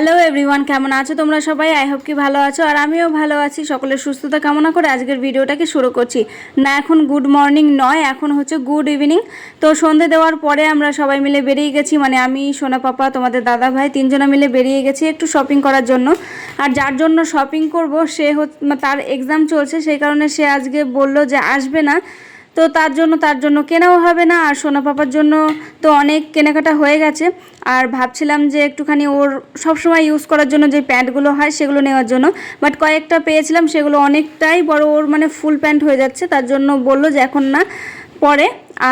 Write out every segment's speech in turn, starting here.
Hello everyone কেমন আছো তোমরা সবাই? আই হোপ কি ভালো আছো আর আমিও ভালো আছি। সকলের সুস্থতা কামনা করে আজকের ভিডিওটাকে শুরু করছি। না, এখন গুড মর্নিং নয়, এখন হচ্ছে গুড ইভিনিং তো সন্ধে দেওয়ার পরে আমরা সবাই মিলে বেরিয়ে গেছি। মানে আমি, সোনা পাপা, তোমাদের দাদা ভাই তিনজনা মিলে বেরিয়ে গেছি একটু শপিং করার জন্য। আর যার জন্য শপিং করব, সে তার এক্সাম চলছে। সেই কারণে সে আজকে বলল যে আসবে না। তো তার জন্য তার জন্য কেনাও হবে না। আর সোনা পাপার জন্য তো অনেক কেনাকাটা হয়ে গেছে। আর ভাবছিলাম যে একটুখানি ওর সবসময় ইউজ করার জন্য যে প্যান্টগুলো হয় সেগুলো নেওয়ার জন্য। বাট কয়েকটা পেয়েছিলাম, সেগুলো অনেকটাই বড় ওর মানে ফুল প্যান্ট হয়ে যাচ্ছে। তার জন্য বলল যে এখন না, পরে।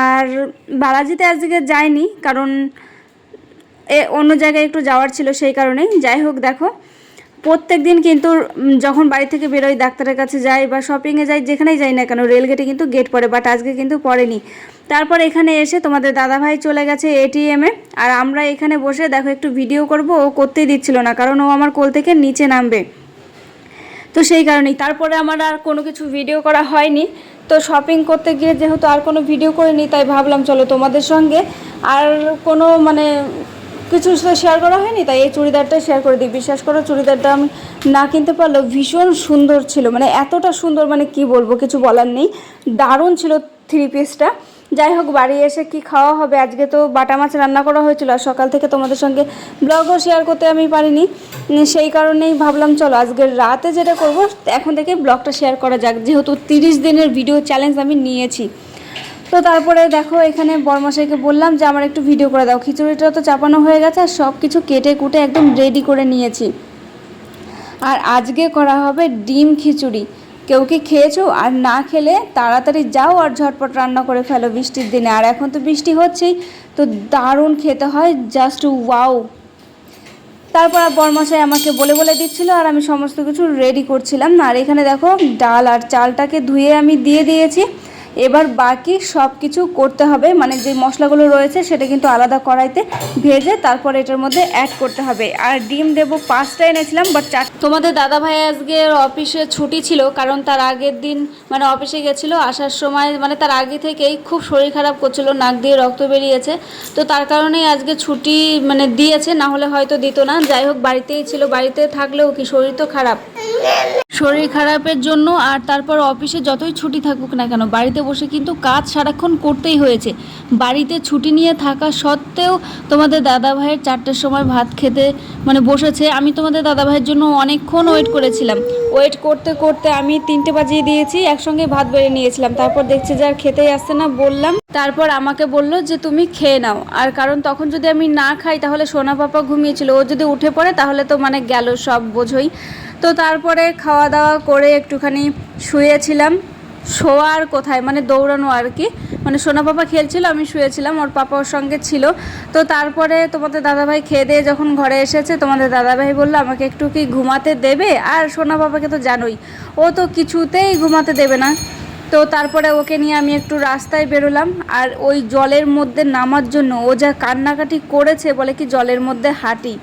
আর বালাজিতে আজকে যায়নি কারণ এ অন্য জায়গায় একটু যাওয়ার ছিল সেই কারণেই। যাই হোক, দেখো। প্রত্যেক দিন কিন্তু যখন বাড়ি থেকে বেরোই, ডাক্তারের কাছে যাই বা শপিংয়ে যাই, যেখানেই যাই না কেন রেলগেটে কিন্তু গেট পড়ে বাট আজকে কিন্তু পড়েনি। তারপর এখানে এসে তোমাদের দাদাভাই চলে গেছে এটিএমে আর আমরা এখানে বসে দেখো, একটু ভিডিও করব, ও করতেই দিচ্ছিল না, কারণ ও আমার কোল থেকে নিচে নামবে। তো সেই কারণেই, তারপরে আমার আর কোনো কিছু ভিডিও করা হয়নি। তো শপিং করতে গিয়ে যেহেতু আর কোনো ভিডিও করিনি, তাই ভাবলাম, চলো তোমাদের সঙ্গে। আর কোনো মানে কিছু শেয়ার করা হয়নি, তাই এই চুড়িদারটা শেয়ার করে দিই। বিশ্বাস করো, চুড়িদারটা আমি না কিনতে পারলেও ভীষণ সুন্দর ছিল। মানে এতটা সুন্দর মানে কি বলব, কিছু বলার নেই। দারুণ ছিল থ্রি পিসটা যাই হোক, বাড়ি এসে কি খাওয়া হবে? আজকে তো বাটা মাছ রান্না করা হয়েছিল আর সকাল থেকে তোমাদের সঙ্গে ব্লগও শেয়ার করতে আমি পারিনি। সেই কারণেই ভাবলাম, চলো আজকের রাতে যেটা করব, এখন থেকে ব্লগটা শেয়ার করা যাক। যেহেতু তিরিশ দিনের ভিডিও চ্যালেঞ্জ আমি নিয়েছি। তো তারপরে দেখো, এখানে বরমশাইকে বললাম যে, আমার একটু ভিডিও করে দাও। খিচুড়িটা তো চাপানো হয়ে গেছে আর সব কিছু কেটে কুটে একদম রেডি করে নিয়েছি। আর আজকে করা হবে ডিম খিচুড়ি। কেউ কি খেয়েছো? আর না খেলে তাড়াতাড়ি যাও আর ঝটপট রান্না করে ফেলো বৃষ্টির দিনে। আর এখন তো বৃষ্টি হচ্ছেই, তো দারুণ খেতে হয় জাস্ট ওয়াও তারপর আর বরমশাই আমাকে বলে বলে দিচ্ছিল, আর আমি সমস্ত কিছু রেডি করছিলাম। আর এখানে দেখো, ডাল আর চালটাকে ধুয়ে আমি দিয়ে দিয়েছি। এবার বাকি সব কিছু করতে হবে মানে যে মশলাগুলো রয়েছে সেটা কিন্তু আলাদা কড়াইতে ভেজে তারপর এটার মধ্যে অ্যাড করতে হবে। আর ডিম দেবো পাঁচটা এনেছিলাম বাট চার তোমাদের দাদা ভাই আজকে অফিসে ছুটি ছিল, কারণ তার আগের দিন মানে অফিসে গেছিল, আসার সময় মানে তার আগে থেকেই খুব শরীর খারাপ করছিল, নাক দিয়ে রক্ত বেরিয়েছে। তো তার কারণেই আজকে ছুটি মানে দিয়েছে, না হলে হয়তো দিত না। যাই হোক, বাড়িতেই ছিল, বাড়িতে থাকলেও কি শরীর তো খারাপ। শরীর খারাপের জন্য আর তারপর অফিসে যতই ছুটি থাকুক না কেন, বাড়িতে বসে কিন্তু কাজ সারাক্ষণ করতেই হয়েছে। বাড়িতে ছুটি নিয়ে থাকা সত্ত্বেও তোমাদের দাদা ভাইয়ের চারটের সময় ভাত খেতে মানে বসেছে। আমি তোমাদের দাদা ভাইয়ের জন্য অনেকক্ষণ ওয়েট করেছিলাম। ওয়েট করতে করতে আমি তিনটে বাজিয়ে দিয়েছি, একসঙ্গে ভাত বেড়ে নিয়েছিলাম। তারপর দেখছি যে আর খেতেই আসছে না, বললাম। তারপর আমাকে বলল যে তুমি খেয়ে নাও। আর কারণ তখন যদি আমি না খাই তাহলে সোনা পাপা ঘুমিয়েছিল। ও যদি উঠে পড়ে তাহলে তো মানে গেল সব বোঝোই। তো তারপরে খাওয়া দাওয়া করে একটুখানি শুয়েছিলাম। শোয়ার কোথায়? মানে দৌড়ানো আর কি। মানে সোনা পাপা খেলছিল, আমি শুয়েছিলাম, ওর পাপা ওর সঙ্গে ছিল। তো তারপরে তোমাদের দাদাভাই খেয়ে দিয়ে যখন ঘরে এসেছে, তোমাদের দাদাভাই বলল, আমাকে একটু কি ঘুমাতে দেবে? আর সোনা পাপাকে তো জানোই, ও তো কিছুতেই ঘুমাতে দেবে না। তো তারপরে ওকে নিয়ে আমি একটু রাস্তায় বেরোলাম, আর ওই জলের মধ্যে নামার জন্য ও যা কান্নাকাটি করেছে বলে কি জলের মধ্যে হাঁটি?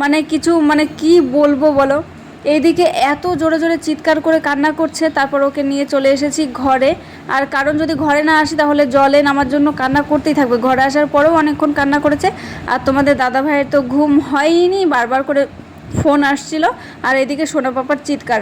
মানে কিছু মানে কি বলব বলো? এইদিকে এত জোরে জোরে চিৎকার করে কান্না করছে, তারপর ওকে নিয়ে চলে এসেছি ঘরে। আর কারণ যদি ঘরে না আসি, তাহলে জলে নামার জন্য কান্না করতেই থাকবে। ঘরে আসার পরেও অনেকক্ষণ কান্না করেছে। আর তোমাদের দাদা ভাইয়ের তো ঘুম হয়নি, বারবার করে ফোন আসছিল। আর এদিকে সোনা পাপার চিৎকার।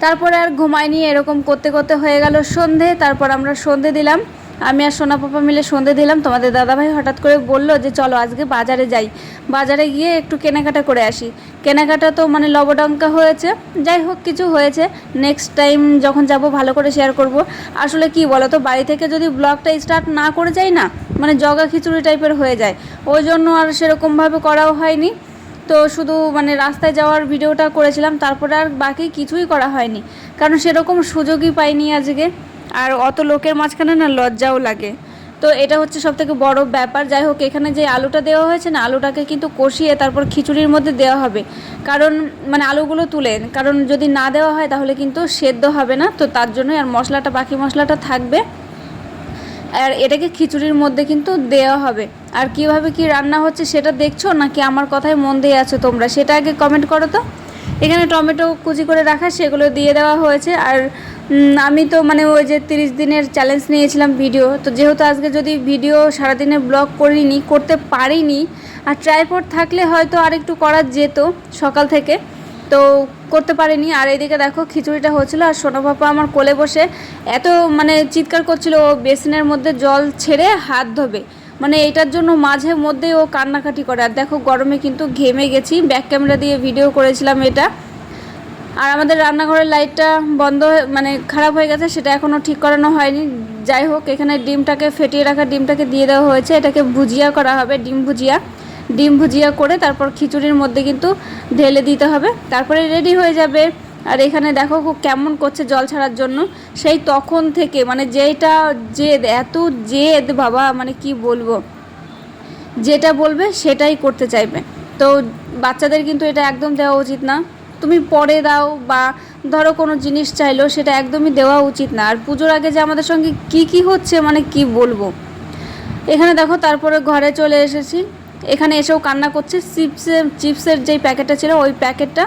তারপরে আর ঘুমায়নি, এরকম করতে করতে হয়ে গেল সন্ধে। তারপর আমরা সন্ধে দিলাম। আমি আর সোনা পাপা মিলে সন্ধে দিলাম। তোমাদের দাদাভাই হঠাৎ করে বলল যে, চলো আজকে বাজারে যাই। বাজারে গিয়ে একটু কেনাকাটা করে আসি। কেনাকাটা তো মানে লবডঙ্কা হয়েছে। যাই হোক, কিছু হয়েছে। নেক্সট টাইম যখন যাব, ভালো করে শেয়ার করব। আসলে কি বলো তো বাড়ি থেকে যদি ব্লগটা স্টার্ট না করে যাই না মানে জগা খিচুড়ি টাইপের হয়ে যায়। ওই জন্য আর সেরকমভাবে করাও হয়নি। তো শুধু মানে রাস্তায় যাওয়ার ভিডিওটা করেছিলাম। তারপরে আর বাকি কিছুই করা হয়নি। কারণ সেরকম সুযোগই পাইনি আজকে। আর অত লোকের মাঝখানে না লজ্জাও লাগে। তো এটা হচ্ছে সব থেকে বড় ব্যাপার। যাই হোক, এখানে যে আলুটা দেওয়া হয়েছে না, আলুটাকে কিন্তু কষিয়ে তারপর খিচুড়ির মধ্যে দেওয়া হবে। কারণ মানে আলুগুলো তুলে, কারণ যদি না দেওয়া হয় তাহলে কিন্তু সেদ্ধ হবে না। তো তার জন্যই আর মশলাটা, বাকি মশলাটা থাকবে। আর এটাকে খিচুড়ির মধ্যে কিন্তু দেওয়া হবে। আর কীভাবে কি রান্না হচ্ছে সেটা দেখছ নাকি আমার কথায় মন দিয়ে আছো তোমরা? সেটা আগে কমেন্ট করো তো। এখানে টমেটো কুচি করে রাখা, সেগুলো দিয়ে দেওয়া হয়েছে। আর আমি তো মানে ওই যে তিরিশ দিনের চ্যালেঞ্জ নিয়েছিলাম ভিডিও তো যেহেতু আজকে যদি ভিডিও সারাদিনে ব্লগ করিনি, করতে পারিনি, আর ট্রাইপড থাকলে হয়তো আর একটু করা যেত সকাল থেকে, তো করতে পারিনি। আর এইদিকে দেখো খিচুড়িটা হচ্ছিল, আর সোনা পাপা আমার কোলে বসে এত মানে চিৎকার করছিল, ও বেসিনের মধ্যে জল ছেড়ে হাত ধোবে। মানে এটার জন্য মাঝে মধ্যে ও কান্নাকাটি করে। আর দেখো গরমে কিন্তু ঘেমে গেছি ব্যাক ক্যামেরা দিয়ে ভিডিও করেছিলাম এটা। আর আমাদের রান্নাঘরের লাইটটা বন্ধ মানে খারাপ হয়ে গেছে, সেটা এখনও ঠিক করানো হয়নি। যাই হোক, এখানে ডিমটাকে ফেটিয়ে রাখা ডিমটাকে দিয়ে দেওয়া হয়েছে। এটাকে ভুজিয়া করা হবে, ডিম ভুজিয়া। ডিম ভুজিয়া করে তারপর খিচুড়ির মধ্যে কিন্তু ঢেলে দিতে হবে। তারপরে রেডি হয়ে যাবে। আর এখানে দেখো খুব কেমন করছে জল ছাড়ার জন্য। সেই তখন থেকে মানে যেটা জেদ, এত জেদ বাবা মানে কি বলব? যেটা বলবে সেটাই করতে চাইবে। তো বাচ্চাদের কিন্তু এটা একদম দেওয়া উচিত না। তুমি পরে দাও বা ধরো কোনো জিনিস চাইলো সেটা একদমই দেওয়া উচিত না। আর পুজোর আগে যে আমাদের সঙ্গে কি কি হচ্ছে মানে কি বলব? এখানে দেখো তারপরে ঘরে চলে এসেছি। এখানে এসেও কান্না করছে। চিপসের চিপসের যেই প্যাকেটটা ছিল ওই প্যাকেটটা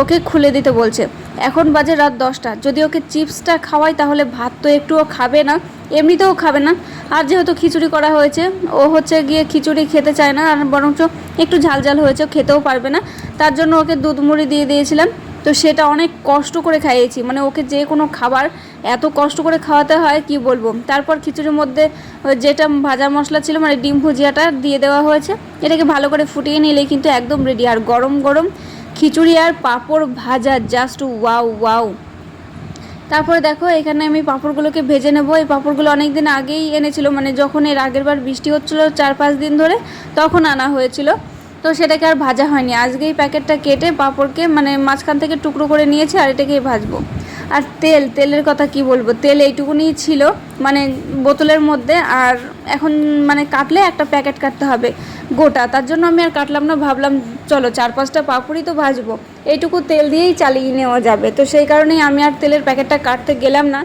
ওকে খুলে দিতে বলছে। এখন বাজে রাত দশটা। যদি ওকে চিপসটা খাওয়াই তাহলে ভাত তো একটুও খাবে না, এমনিতেও খাবে না। আর যেহেতু খিচুড়ি করা হয়েছে, ও হচ্ছে গিয়ে খিচুড়ি খেতে চায় না, আর বরঞ্চ একটু ঝাল ঝাল হয়েছে খেতেও পারবে না। তার জন্য ওকে দুধ মুড়ি দিয়ে দিয়েছিলাম। তো সেটা অনেক কষ্ট করে খাইয়েছি। মানে ওকে যে কোনো খাবার এত কষ্ট করে খাওয়াতে হয়, কি বলব? তারপর খিচুড়ির মধ্যে যেটা ভাজা মশলা ছিল মানে ডিম ভুজিয়াটা দিয়ে দেওয়া হয়েছে, এটাকে ভালো করে ফুটিয়ে নিলেই কিন্তু একদম রেডি আর গরম গরম খিচুড়ি আর পাঁপড় ভাজা জাস্ট ওয়াও ওয়াও তারপরে দেখো, এখানে আমি পাঁপড়গুলোকে ভেজে নেব। এই পাঁপড়গুলো অনেক দিন আগেই এনেছিল মানে যখন এর আগের বার বৃষ্টি হচ্ছিল চার পাঁচ দিন ধরে, তখন আনা হয়েছিল। তো সেটাকে আর ভাজা হয়নি। আজকে এই প্যাকেটটা কেটে পাঁপড়কে মানে মাঝখান থেকে টুকরো করে নিয়েছি, আর এটাকেই ভাজবো। আর তেল, তেলের কথা কি বলব? তেল এইটুকুনি ছিল মানে বোতলের মধ্যে, আর এখন মানে কাটলে একটা প্যাকেট কাটতে হবে, গোটা। তার জন্য আমি আর কাটলাম না, ভাবলাম চলো চার পাঁচটা পাঁপড়ি তো ভাজবো। এইটুকু তেল দিয়েই চালিয়ে নেওয়া যাবে। তো সেই কারণেই আমি আর তেলের প্যাকেটটা কাটতে গেলাম না।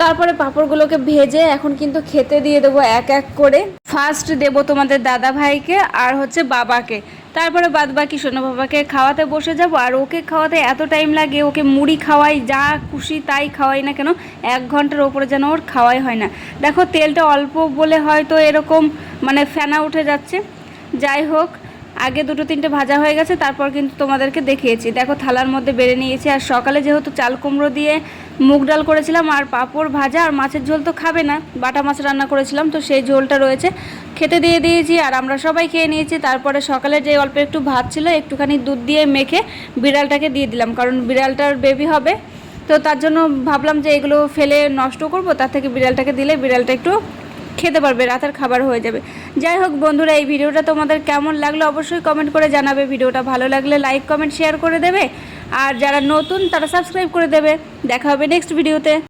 তারপরে পাঁপড়গুলোকে ভেজে এখন কিন্তু খেতে দিয়ে দেবো এক এক করে। ফার্স্ট দেবো তোমাদের দাদা ভাইকে আর হচ্ছে বাবাকে। তারপরে বাদ বাকি সোনা বাবাকে খাওয়াতে বসে যাব, আর ওকে খাওয়াতে এত টাইম লাগে, ওকে মুড়ি খাওয়াই, যা খুশি তাই খাওয়াই না কেন, এক ঘণ্টার ওপরে যেন ওর খাওয়াই হয় না। দেখো, তেলটা অল্প বলে হয়তো এরকম মানে ফেনা উঠে যাচ্ছে। যাই হোক আগে দুটো তিনটে ভাজা হয়ে গেছে, তারপর কিন্তু তোমাদেরকে দেখিয়েছি। দেখো থালার মধ্যে বেড়ে নিয়েছি, আর সকালে যেহেতু চাল কুমড়ো দিয়ে মুগ ডাল করেছিলাম আর পাঁপড় ভাজা, আর মাছের ঝোল তো খাবে না, বাটা মাছ রান্না করেছিলাম, তো সেই ঝোলটা রয়েছে। খেতে দিয়ে দিয়েছি, আর আমরা সবাই খেয়ে নিয়েছি, তারপরে সকালে যে অল্প একটু ভাত ছিল, একটুখানি দুধ দিয়ে মেখে বিড়ালটাকে দিয়ে দিলাম, কারণ বিড়ালটার বেবি হবে। তো তার জন্য ভাবলাম যে এগুলো ফেলে নষ্ট করব, তার থেকে বিড়ালটাকে দিলে বিড়ালটা একটু খেতে পারবে, রাতের খাবার হয়ে যাবে। যাই হোক বন্ধুরা, এই ভিডিওটা তোমাদের কেমন লাগল অবশ্যই কমেন্ট করে জানাবে। ভিডিওটা ভালো লাগলে লাইক কমেন্ট শেয়ার করে দেবে। আর যারা নতুন, তারা সাবস্ক্রাইব করে দেবে। দেখা হবে নেক্সট ভিডিওতে